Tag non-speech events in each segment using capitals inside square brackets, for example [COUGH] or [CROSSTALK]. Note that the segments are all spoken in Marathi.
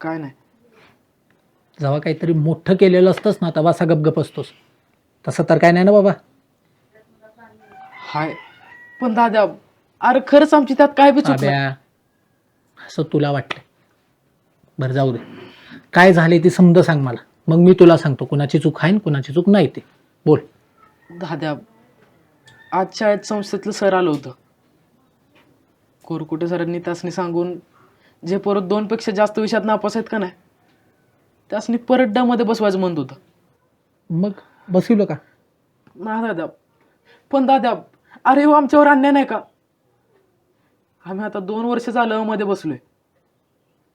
काय नाही. जेव्हा काहीतरी मोठं केलेलं असतंस ना तेव्हा असा गपगप असतोस. तसं तर काय नाही ना बाबा. हाय. पण दादा अरे खरंच आमची त्यात काय बी असं तुला वाटलं बरं जाऊ दे. काय झाले ते समजा सांग मला. मग मी तुला सांगतो कुणाची चूक आहे आणि कुणाची चूक नाही ते. बोल. दाद्या आज शाळेत संस्थेतलं सर आलं होतं. कोरकुटे सरांनी त्यासनी सांगून जे परत दोनपेक्षा जास्त विषयात नापास आहेत का नाही त्यासनी परत डमध्ये बसवायचं म्हणत होतं. मग बसवलं का? ना दादा पण दादा अरे हो आमच्यावर अन्याय नाही का? आम्ही आता दोन वर्ष झालं अ मध्ये बसलोय.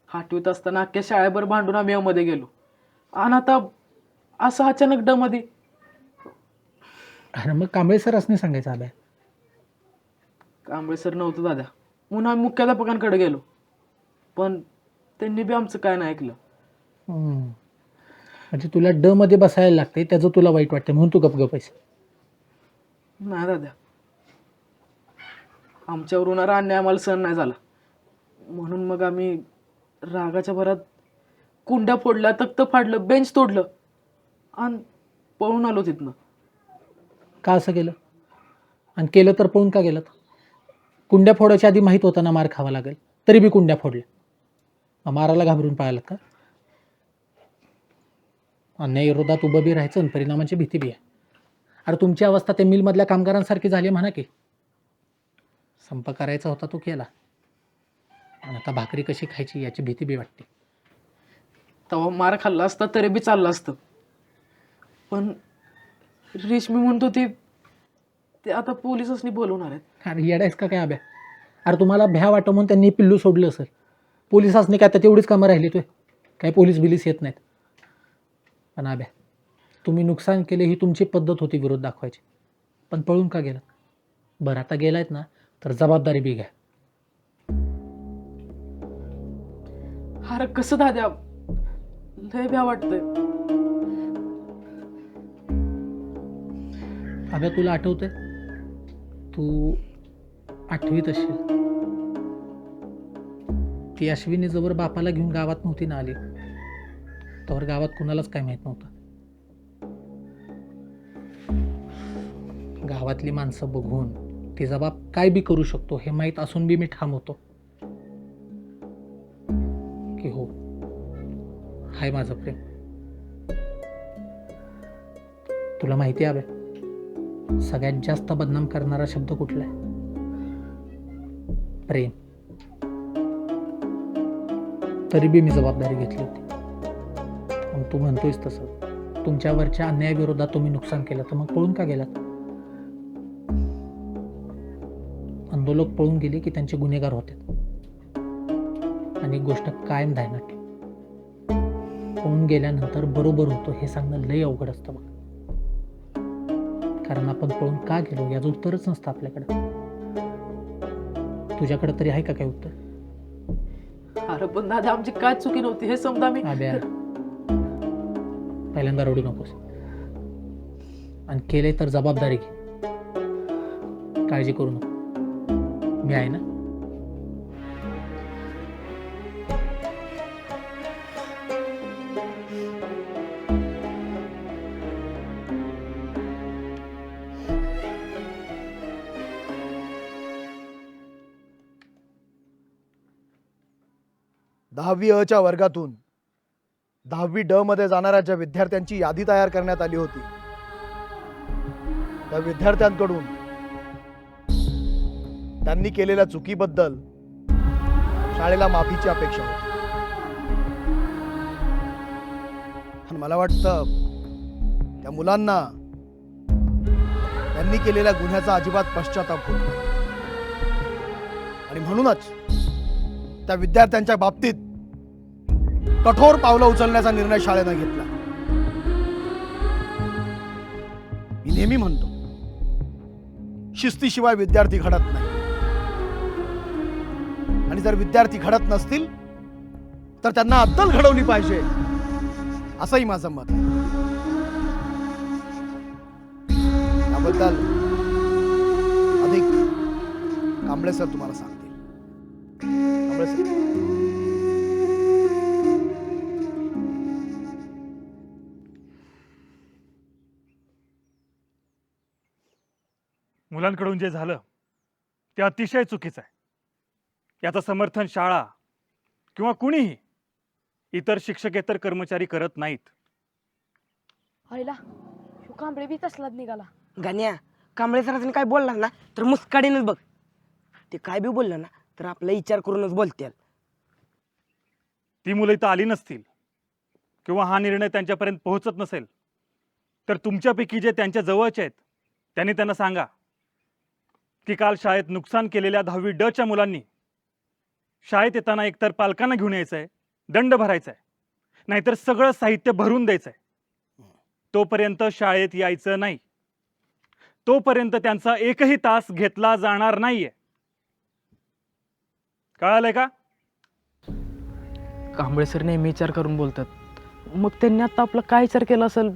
आठवीत असताना अख्ख्या शाळेभर भांडून आम्ही अ मध्ये गेलो. आणि आता असं अचानक ड मध्ये अरे मग कांबळे सर असणे सांगायचं अभ्या कांबळे सर नव्हतं दादा. म्हणून आम्ही मुख्याध्यापकांकडे गेलो. पण त्यांनी बी आमचं काय नाही ऐकलं. हम्म. म्हणजे तुला ड मध्ये बसायला लागते त्याचं तुला वाईट वाटतं म्हणून तू गपगप आहेस. नाही दादा. आमच्यावर होणारा अन्याय आम्हाला सहन नाही झाला. म्हणून मग आम्ही रागाच्या भरात कुंड्या फोडल्या तख्त फाडलं बेंच तोडलं आणि पळून आलो तिथनं. का असं केलं? आणि केलं तर पळून का गेलं कुंड्या फोडायच्या आधी माहीत होतं ना मार खावा लागेल तरी बी कुंड्या फोडल्या. मारायला घाबरून पळालात का? अन्याय विरोधात उभं बी राहायचं परिणामाची भीती बी आहे. अरे तुमची अवस्था त्या मिलमधल्या कामगारांसारखी झाली म्हणा की. संप करायचा होता तो केला. आणि आता भाकरी कशी खायची याची भीती बी वाटते. तेव्हा मार खाल्ला असता तरी बी चाललं असतं. पण रेशमी म्हणत होती ते आता पोलिससनी बोलवणार आहेत. अरे येडायस का काय अभ्या अरे तुम्हाला भ्या वाटं म्हणून त्यांनी पिल्लू सोडलं असेल. पोलिसासनी काय तर तेवढीच कामं राहिली तुय. काय पोलीस बिलीस येत नाहीत. पण अभ्या तुम्ही नुकसान केले ही तुमची पद्धत होती विरोध दाखवायची. पण पळून का गेला बरं आता गेलायत ना तर जबाबदारी बी घ्या अरे कसं दाद्या? लय भ्या वाटतंय. अभ्या तुला आठवतंय? तू आठवीत असशील. की अश्विनी जवळ बापाला घेऊन गावात नव्हती ना आली. तर गावात कुणालाच काय माहीत नव्हतं. गावातली माणसं बघून तिचा बाप काय बी करू शकतो हे माहीत असून बी मी ठाम होतो. की हो हाय माझं प्रेम. तुला माहिती हवे सगळ्यात जास्त बदनाम करणारा शब्द कुठला आहे? प्रेम. तरी बी मी जबाबदारी घेतली होती. मग तू म्हणतोयस तसं. तुमच्यावरच्या अन्यायाविरोधात तुम्ही नुकसान केलं तर मग पळून का गेलात? आंदोलक पळून गेले की त्यांचे गुन्हेगार होते. आणि गोष्ट कायम धायनाट. पळून गेल्यानंतर बरोबर होतो हे सांगणं लय अवघड असतं मग कारण आपण पळून का गेलो याचं उत्तरच नसतं आपल्याकडं. तुझ्याकडे तरी आहे का काय उत्तर? अरे पण दादा आमची काय चुकी नव्हती हे समजा मी. आब्या पहिल्यांदा रडू नकोस. आणि केले तर जबाबदारी घे. काळजी करू नको. मी आहे ना? दहावी अच्या वर्गातून दहावी ड मध्ये जाणाऱ्या ज्या विद्यार्थ्यांची यादी तयार करण्यात आली होती. त्या विद्यार्थ्यांकडून त्यांनी केलेल्या चुकीबद्दल शाळेला माफीची अपेक्षा होती. आणि मला वाटतं त्या मुलांना त्यांनी केलेल्या गुन्ह्याचा अजिबात पश्चाताप होत नाही. आणि म्हणूनच त्या विद्यार्थ्यांच्या बाबतीत कठोर पावलं उचलण्याचा निर्णय शाळेनं घेतला. मी नेहमी म्हणतो शिस्तीशिवाय विद्यार्थी घडत नाही. आणि जर विद्यार्थी घडत नसतील तर त्यांना अद्दल घडवली पाहिजे असंही माझं मत आहे. याबद्दल अधिक कांबळे सर तुम्हाला सांग मुलांकडून जे झालं ते अतिशय चुकीचं आहे. याचं समर्थन शाळा किंवा कुणीही इतर शिक्षकेतर कर्मचारी करत नाहीत. ह्यो कांबळे बी तसलाच निघाला. गाण्या कांबळे सरांनी काय बोलला ना? तर मुस्काडीनच बघ. ते काय बी बोललं ना तर आपला विचार करूनच बोलतील. ती मुलं इथं आली नसतील किंवा हा निर्णय त्यांच्यापर्यंत पोहोचत नसेल तर तुमच्यापैकी जे त्यांच्या जवळचे आहेत त्यांनी त्यांना सांगा. की काल शाळेत नुकसान केलेल्या दहावी डच्या मुलांनी शाळेत येताना एकतर पालकांना घेऊन यायचं आहे दंड भरायचा आहे नाहीतर सगळं साहित्य भरून द्यायचं आहे तोपर्यंत शाळेत यायचं नाही. तोपर्यंत त्यांचा एकही तास घेतला जाणार नाहीये. कळालंय का? कांबळे सर नेहमी विचार करून बोलतात. मग त्यांनी आता आपला काय विचार केला असेल?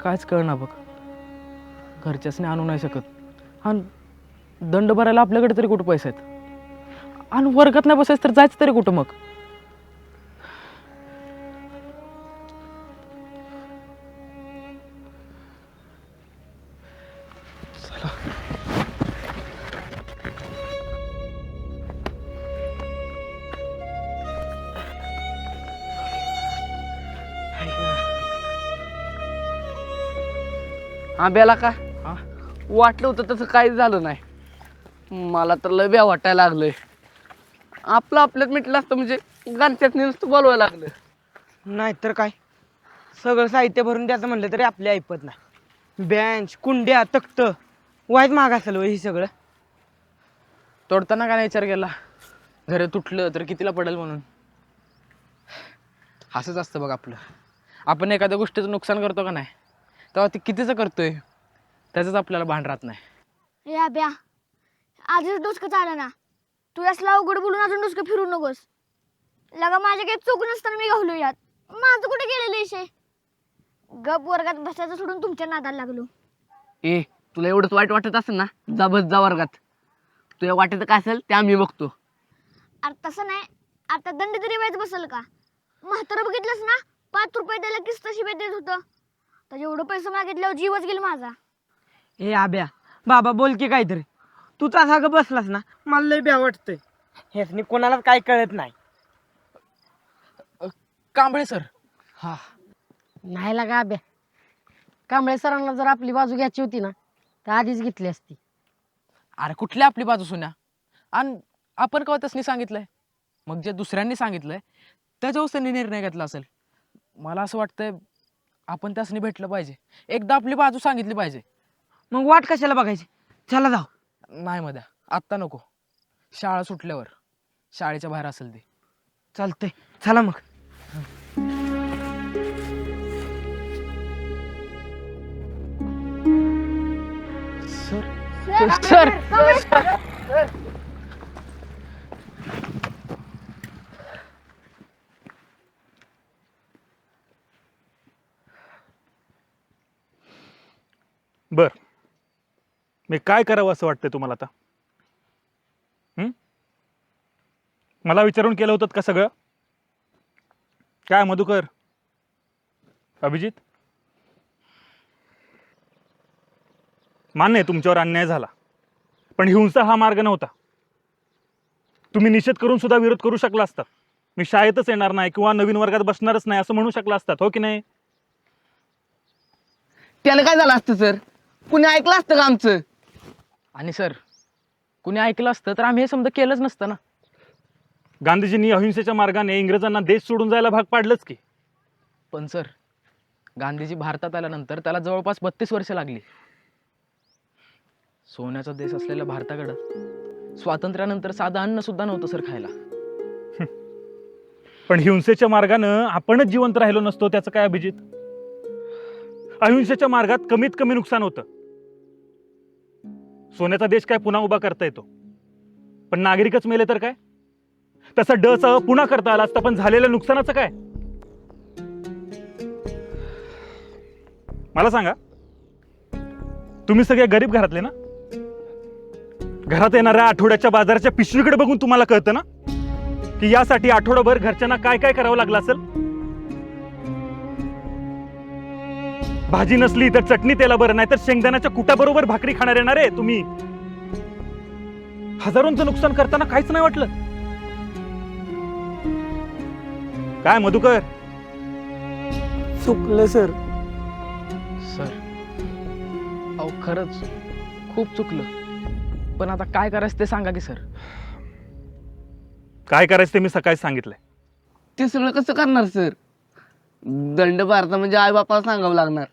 कायच कळणार बघ. घरच्यासने आणू नाही शकत. आणि दंड भरायला आपल्याकडे तरी कुठं पैसे आहेत? आणि वर्गात नाही बसायचं तर जायचं तरी कुठं मग? आंब्याला का? हा? वाटलं होतं तसं काहीच झालं नाही. मला तर लय ब्या वाटायला लागलंय. आपलं आपल्यात मिटलं असतं म्हणजे गांच्यात नुसतं बोलवायला लागलं. नाहीतर काय? सगळं साहित्य भरून द्यायचं म्हणलं तरी आपली ऐपत नाही. बेंच कुंड्या तख्त वाईट महाग असेल हे सगळं. तोडताना काय नाही विचार केला. घर तुटलं तर कितीला पडेल म्हणून? असंच असतं बघ आपलं. आपण एखाद्या गोष्टीचं नुकसान करतो का नाही? तेव्हा ते कितीचं करतोय? त्याचंच आपल्याला भान राहत नाही. या ब्या. आधीच डोसकं चालं ना. तू असला अवघड बोलून अजून डोसकं फिरू नकोस. लगा माझ्या काही चूक नसताना मी घावलो यात. माझं कुठे गेलेलं विषय गप वर्गात बसायचं सोडून तुमच्या नादाला लागलो. ए तुला एवढंच वाईट वाटत असेल ना? जा बस जा वर्गात. तुझ्या वाटेचं काय असेल ते आम्ही बघतो. अरे तसं नाही. आता दंड तरी व्हायचं बसल का? म्हातारं बघितलंस ना? पाच रुपये त्याला किस्त शिवाय देत होतं. तर एवढं पैसे मागितल्यावर जीवच गेला माझा. हे आब्या बाबा बोल की काहीतरी. तू तसा ग बसलास ना मला लय ब्या वाटतंय. हेच कोणालाच काय कळत नाही. कांबळे सर. हा. नाही लागा अभ्या कांबळे सरांना जर आपली बाजू घ्यायची होती ना तर आधीच घेतली असती. अरे कुठली आपली बाजू सुन्या? आणि आपण कवा त्यासनी सांगितलंय? मग जे दुसऱ्यांनी सांगितलंय त्याच्यावर त्यांनी निर्णय घेतला असेल. मला असं वाटतंय आपण त्यासनी भेटलं पाहिजे. एकदा आपली बाजू सांगितली पाहिजे. मग वाट कशाला बघायची? चला जाऊ. नाही मध्या आत्ता नको. शाळा सुटल्यावर. शाळेच्या बाहेर असेल ते. चालतंय. चला मग. सर. सर. बर. मी काय करावं असं वाटतंय तुम्हाला आता? हं? मला विचारून केलं होतं का सगळं? काय मधुकर? अभिजित? मान्य आहे तुमच्यावर अन्याय झाला. पण हिंसा हा मार्ग नव्हता. तुम्ही निषेध करून सुद्धा विरोध करू शकला असता. मी शाळेतच येणार नाही किंवा नवीन वर्गात बसणारच नाही असं म्हणू शकला असतात हो की नाही? त्याला काय झालं असतं सर? कुणी ऐकलं असतं का आमचं? आणि सर कुणी ऐकलं असतं तर आम्ही हे समजा केलंच नसतं ना. गांधीजींनी अहिंसेच्या मार्गाने इंग्रजांना देश सोडून जायला भाग पाडलंच की. पण सर गांधीजी भारतात आल्यानंतर त्याला जवळपास बत्तीस वर्ष लागली. सोन्याचा देश असलेल्या भारताकडं स्वातंत्र्यानंतर साधं अन्न सुद्धा नव्हतं सर खायला. [LAUGHS] पण हिंसेच्या मार्गानं आपणच जिवंत राहिलो नसतो त्याचं काय अभिजित? अहिंसेच्या मार्गात कमीत कमी नुकसान होतं. सोन्याचा देश काय पुन्हा उभा करता येतो? पण नागरिकच मेले तर काय? तसं ड सह पुन्हा करता आला असता पण झालेल्या नुकसानाचं काय? मला सांगा तुम्ही सगळे गरीब घरातले ना? घरात येणाऱ्या आठवड्याच्या बाजाराच्या पिशवीकडे बघून तुम्हाला कळतं ना? की यासाठी आठवडाभर घरच्यांना काय काय करावं लागलं असेल? भाजी नसली तर चटणी त्याला बरं नाही तर शेंगदाण्याच्या कुटाबरोबर भाकरी खाणार येणार आहे तुम्ही? हजारोंचं नुकसान करताना काहीच नाही वाटलं. काय मधुकर? चुकलं सर. सर अहो खरंच खूप चुकलं. पण आता काय करायचं ते सांगा की सर. काय करायचं ते मी सकाळी सांगितलंय. ते सगळं कसं करणार सर? दंड भारता म्हणजे आई बापाला सांगावं लागणार.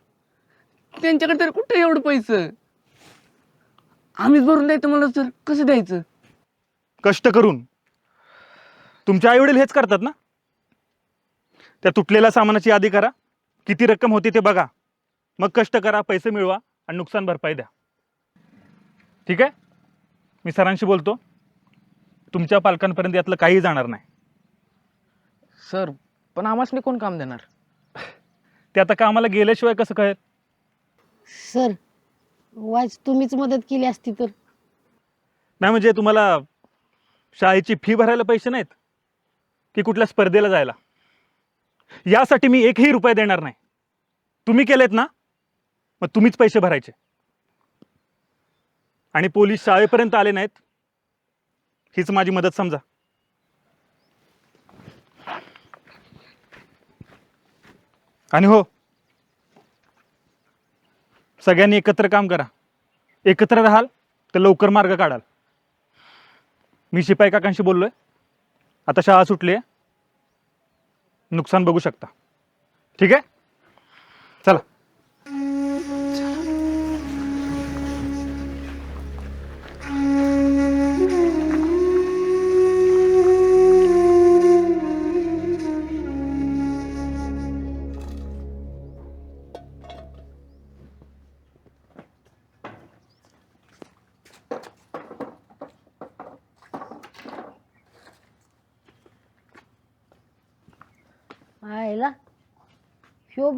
त्यांच्याकडे तर कुठे एवढं पैसे? आम्हीच भरून द्यायचं म्हणलं सर कसं द्यायचं? कष्ट करून. तुमचे आई वडील हेच करतात ना? त्या तुटलेल्या सामानाची यादी करा. किती रक्कम होती ते बघा. मग कष्ट करा पैसे मिळवा आणि नुकसान भरपाई द्या. ठीक आहे? मी सरांशी बोलतो. तुमच्या पालकांपर्यंत यातलं काही जाणार नाही. सर पण आम्हाला कोण काम देणार? ते आता कामाला गेल्याशिवाय कसं कळेल? सर वाच तुम्हीच मदत केली असती तर. नाही म्हणजे तुम्हाला शाळेची फी भरायला पैसे नाहीत? की कुठल्या स्पर्धेला जायला? यासाठी मी एकही रुपये देणार नाही. तुम्ही केलेत ना मग तुम्हीच पैसे भरायचे. आणि पोलीस शाळेपर्यंत आले नाहीत हीच माझी मदत समजा. आणि हो सगळ्यांनी एकत्र काम करा. एकत्र राहाल तर लवकर मार्ग काढाल. मी शिपाई काकांशी बोललो आहे आता शाळा सुटली आहे नुकसान बघू शकता. ठीक आहे? चला.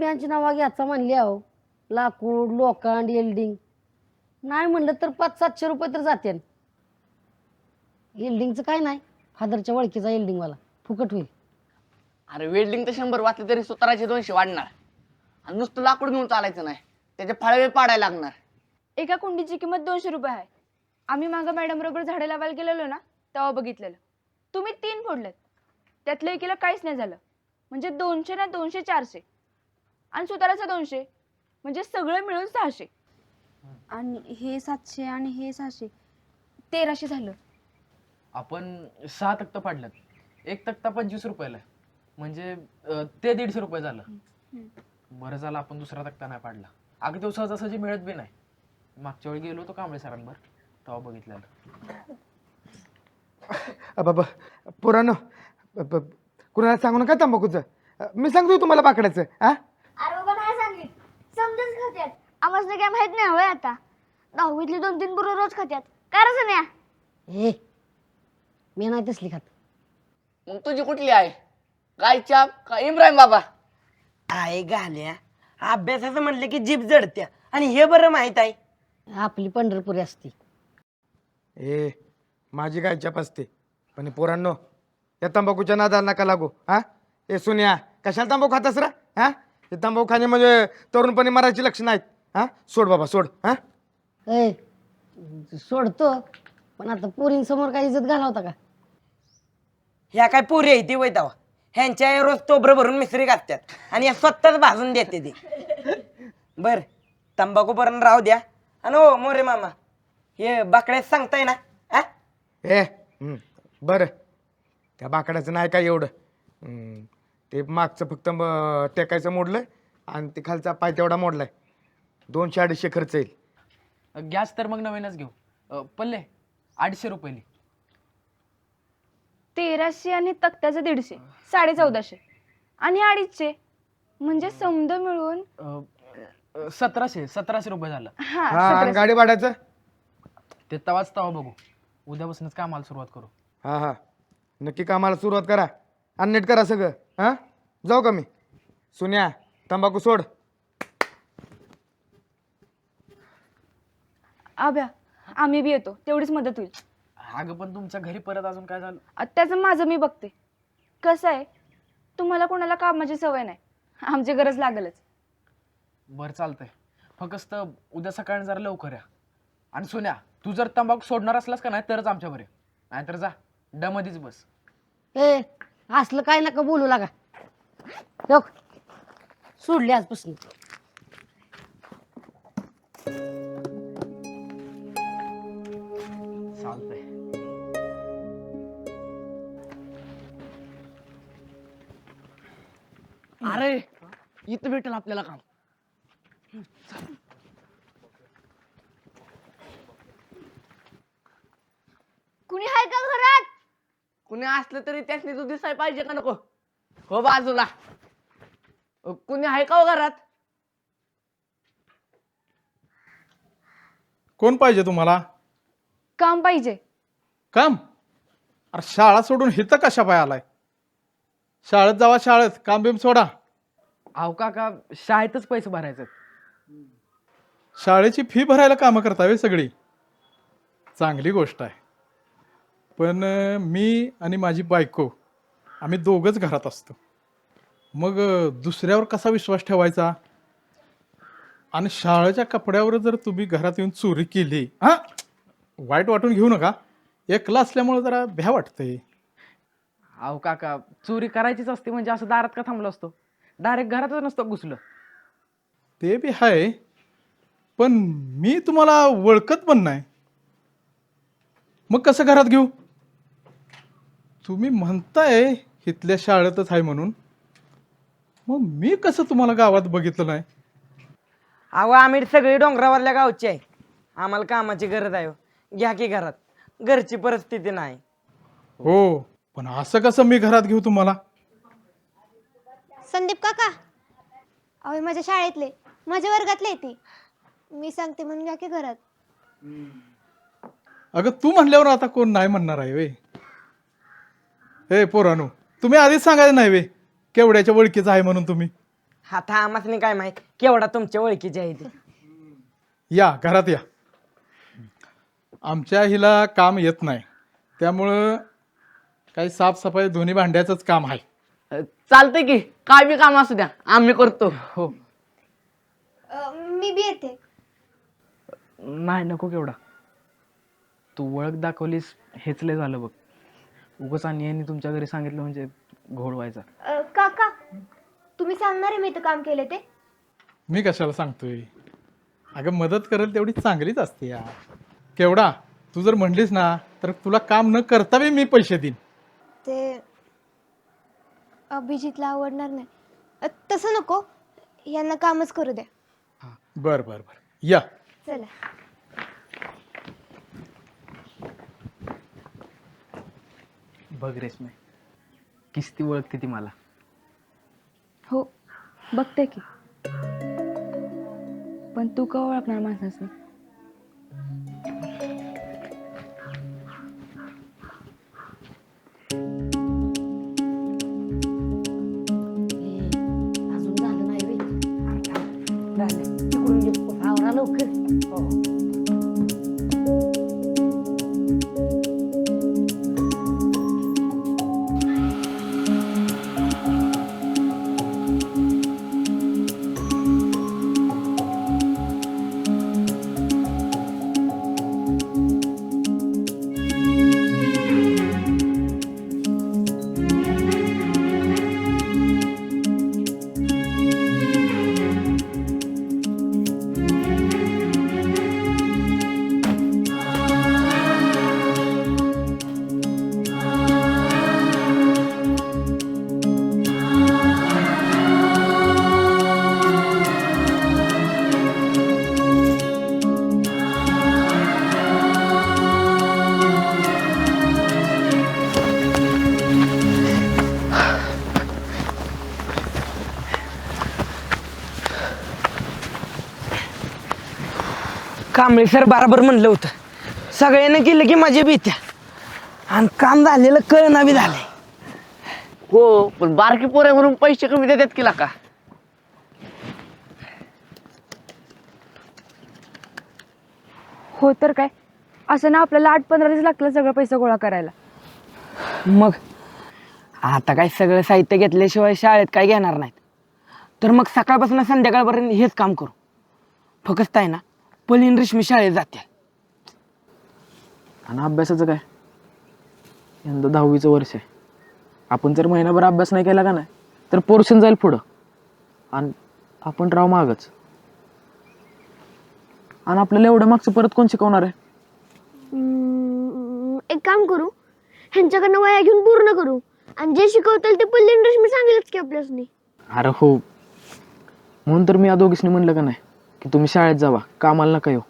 ह्यो बँच नावा घ्यायचा म्हणली अहो. लाकूड लोखंड एल्डिंग नाही म्हणलं तर पाच सातशे रुपये तर जाते एल्डिंगचं काय नाही. फादरच्या ओळखीचा एल्डिंगवाला फुकट होईल. अरे वेल्डिंग तर शंभर वाचले तरी सुताराचे दोनशे वाढणार. आणि नुसतं लाकूड घेऊन चालायचं नाही. त्याचे फळवे पाडायला लागणार. एका कुंडीची किंमत दोनशे रुपये आहे. आम्ही मागं मॅडम बरोबर झाडे लावायला गेलेलो ना तेव्हा बघितलेलं. तुम्ही तीन फोडलेत. त्यातलं एकीला काहीच नाही झालं. म्हणजे दोनशे ना दोनशे चारशे. आणि सुताराचं दोनशे. म्हणजे सगळं मिळून सहाशे. आणि हे सातशे आणि हे सहाशे. तेराशे झालं. आपण सहा तक्ता पाडल्यात. एक तक्ता पंचवीस रुपयाला आहे. म्हणजे अं, ते दीडशे रुपये झालं. बरं झालं आपण दुसरा तक्ता नाही पाडला. अगदी सहजासहजी मिळत बी नाही. मागच्या वेळी गेलो होतो कांबळे सरांवर. तेव्हा बघितलेलं. बाबा पुरानो कुणाला सांगू नका तंबाखूचं? अ, मी सांगतो तुम्हाला बाकड्याचं हा अरे बाबा नाही सांगित समजून खात्यात आम्हाला काय माहीत नाही हवंय आता. दहावीतली दोन तीन बरोबर रोज खात्यात. काय रस नाही ए मी नाही तसली खात. मग तुझी कुठली आहे गायच्या? का इब्राहिम बाबा? आहे गाल्या अभ्यासाचं म्हणलं की जीभ जडत्या. आणि हे बरं माहीत आहे आपली पंढरपुरी असती. ए माझी काय चप असते पण हे पोरांनो या तंबाखूच्या नादाला नका लागू हा? ए सुन्या कशाला तंबाखू खातास रा हा? हे तंबाखू खाणे म्हणजे तरुणपणी मराठी लक्षणं आहेत. हा? सोड बाबा सोड हा? ए सोडतो पण आता पोरींसमोर काय इज्जत घालावता का? ह्या काय पुरी आहे ती वैतावा. ह्यांच्या रोज तोबरं भरून मिसरी घालतात आणि या स्वतःच भाजून देते ते. बर तंबाखू पर्यंत राहू द्या. आणि हो मोरे मामा हे बाकड्यात सांगताय ना हा? ए हं, बरं. त्या बाकड्याचं नाही काय एवढं. हं, ते मागचं फक्त म- टेकायचं मोडलं आणि ते खालचा पाय तेवढा मोडलाय. दोनशे अडीचशे खर्च येईल. गॅस तर मग नवीनच घेऊ. अं, पल्ले अडीचशे रुपये तेराशे आणि तक्त्याचं दीडशे साडे चौदाशे आणि अडीचशे. म्हणजे समद मिळून सतराशे सतराशे रुपये झालं. हा हा आणि सतराशे. गाडी भाड्याचं? ते तवाच तवा बघू. उद्यापासूनच कामाला सुरुवात करू. हा हा. नक्की कामाला सुरुवात करा. आणि नीट करा सगळं हा? जाऊ का मी? सुन्या तंबाखू सोड. आभ्या आम्ही बी येतो. तेवढीच मदत होईल. अगं पण तुमच्या घरी परत अजून काय झालं? आ, त्याचं माझं मी बघते. कसं आहे? तुम्हाला कोणाला कामाची सवय नाही. आमची गरज लागलच. बरं चालतंय. फक्त उद्या सकाळी जरा लवकर या. आणि सोन्या तू जर तंबाखू सोडणार असलास का नाही तरच आमच्यावर ये. नाहीतर जा डमधीच बस. ए असलं काय नका बोलू लागा. लोक सोडली आजपासून. इथं भेटेल आपल्याला काम. कुणी आहे का घरात? कुणी असलं तरी त्यासनी तू दिसाय पाहिजे का नको? हो बाजूला. अ, कुणी आहे का हो घरात? कोण पाहिजे तुम्हाला? काम पाहिजे. काम? अरे शाळा सोडून हिथं कशा पाय आलाय? शाळेत जावा शाळेत. काम बिम सोडा. अहो काका शाळेतच पैसे भरायचे शाळेची फी भरायला कामं करतावे सगळी. चांगली गोष्ट आहे. पण अं, मी आणि माझी बायको आम्ही दोघंच घरात असतो. मग अं, दुसऱ्यावर कसा विश्वास ठेवायचा? आणि शाळेच्या कपड्यावर जर तुम्ही घरात येऊन चोरी केली हां? वाईट वाटून घेऊ नका. एकला असल्यामुळे जरा भ्या वाटतंय. अहो काका चोरी करायचीच असते म्हणजे असं दारात का थांबलो असतो? डायरेक्ट घरातच नसतो घुसलं. ते बी आहे पण मी तुम्हाला ओळखत पण नाही. मग कसं घरात घेऊ? तुम्ही म्हणताय इथल्या शाळेतच आहे म्हणून. मग मी कसं तुम्हाला गावात बघितलं नाही? अहो आम्ही सगळी डोंगरावरल्या गावची आहे. आम्हाला कामाची गरज आहे हो. घ्या की घरात. घरची परिस्थिती नाही. हो पण असं कसं मी घरात घेऊ तुम्हाला? संदीप काका? अहो हे माझ्या शाळेतले माझ्या वर्गातले आहे ती. मी सांगते म्हणून घ्या की घरात. अगं तू म्हणल्यावर आता कोण नाही म्हणणार आहे वे हे पोरानू तुम्ही आधीच सांगायचं नाही वे केवढ्याच्या ओळखीचं आहे म्हणून तुम्ही. आता आम्हाला काय माहीत. केवढा तुमच्या ओळखीचे आहे ते. या घरात या. आमच्या हिला काम येत नाही. त्यामुळं काही साफसफाई दोन्ही भांड्याचंच काम आहे. चालतंय की. काय बी काम असू द्या. आम्ही करतो. हो. मी बी येते. नाही नको केवढा. तू ओळख दाखवलीस हेच लय झालं बघ. उगाच आणि यांनी तुमच्या घरी सांगितलं म्हणजे घोड व्हायचा. काका तुम्ही सांगणार आहे मी इथं काम केलं ते? मी कशाला सांगतोय? अगं मदत करेल तेवढी चांगलीच असते या केवढा? तू जर म्हणलीस ना तर तुला काम न करता बी मी पैसे देईन. ते अभिजितला आवडणार नाही. अ, तसं नको. यांना कामच करू द्या. बर बर बर. या. चला. बघ रेशमे किस्ती ओळखते ती मला. हो बघते की. पण तू का ओळखणार माणसाचं? आवरा लवकर कांबळे सर बराबर म्हणलं होतं. सगळ्यांना केलं की माझ्या भीत्या. आणि काम झालेलं कळना बी झालंय. हो पण बारकी पोरे म्हणून पैसे कमी देतात की का हो तर काय? असं ना आपल्याला आठ पंधरा दिवस लागतील सगळं पैसे गोळा करायला. मग? आता काय सगळं साहित्य घेतल्याशिवाय शाळेत काय घेणार नाहीत. तर मग सकाळपासून संध्याकाळपर्यंत हेच काम करू. फक्त आहे ना पलीन रेशमी शाळेत जाते आणि अभ्यासाचं काय? यंदा दहावीचं वर्ष आहे. आपण जर महिनाभर अभ्यास नाही केला का नाही तर पोर्शन जाईल पुढं. आणि आपण राव मागच. आणि आपल्याला एवढं मागचं परत कोण शिकवणार आहे? हम्म, एक काम करू. ह्यांच्याकडनं वया घेऊन पूर्ण करू. आणि जे शिकवतील ते पल्ली रश्मी सांगेलच की आपल्यासनी. अरे हो. म्हणून तर मी या दोघीसनी म्हणलं का नाही? की तुम्ही शाळेत जावा कामाला नका येऊ.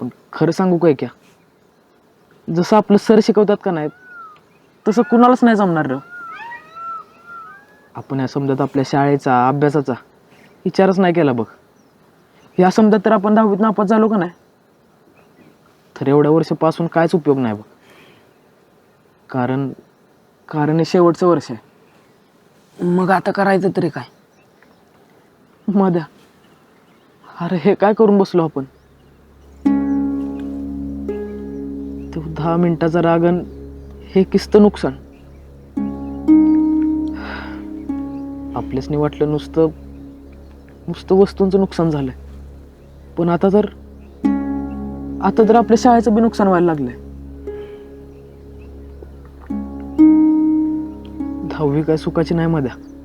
पण खरं सांगू काय क्या? जसं आपलं सर शिकवतात का नाही तसं कुणालाच नाही जमणार र. आपण या समजात आपल्या शाळेचा अभ्यासाचा विचारच नाही केला बघ. या समजात तर आपण दहावीत नापास झालो का नाही? तर एवढ्या वर्षापासून कायच उपयोग नाही बघ. कारण कारण हे शेवटचं वर्ष आहे. मग आता करायचं तरी काय? मध्या अरे हे काय करून बसलो आपण? तो दहा मिनिटाचा रागन हे किस्त नुकसान. आपल्याच वाटलं नुसतं नुसतं वस्तूंचं नुकसान झालंय. पण आता तर आता तर आपल्या शाळेचं बी नुकसान व्हायला लागलंय. दहावी काय सुखाची नाही मध्या.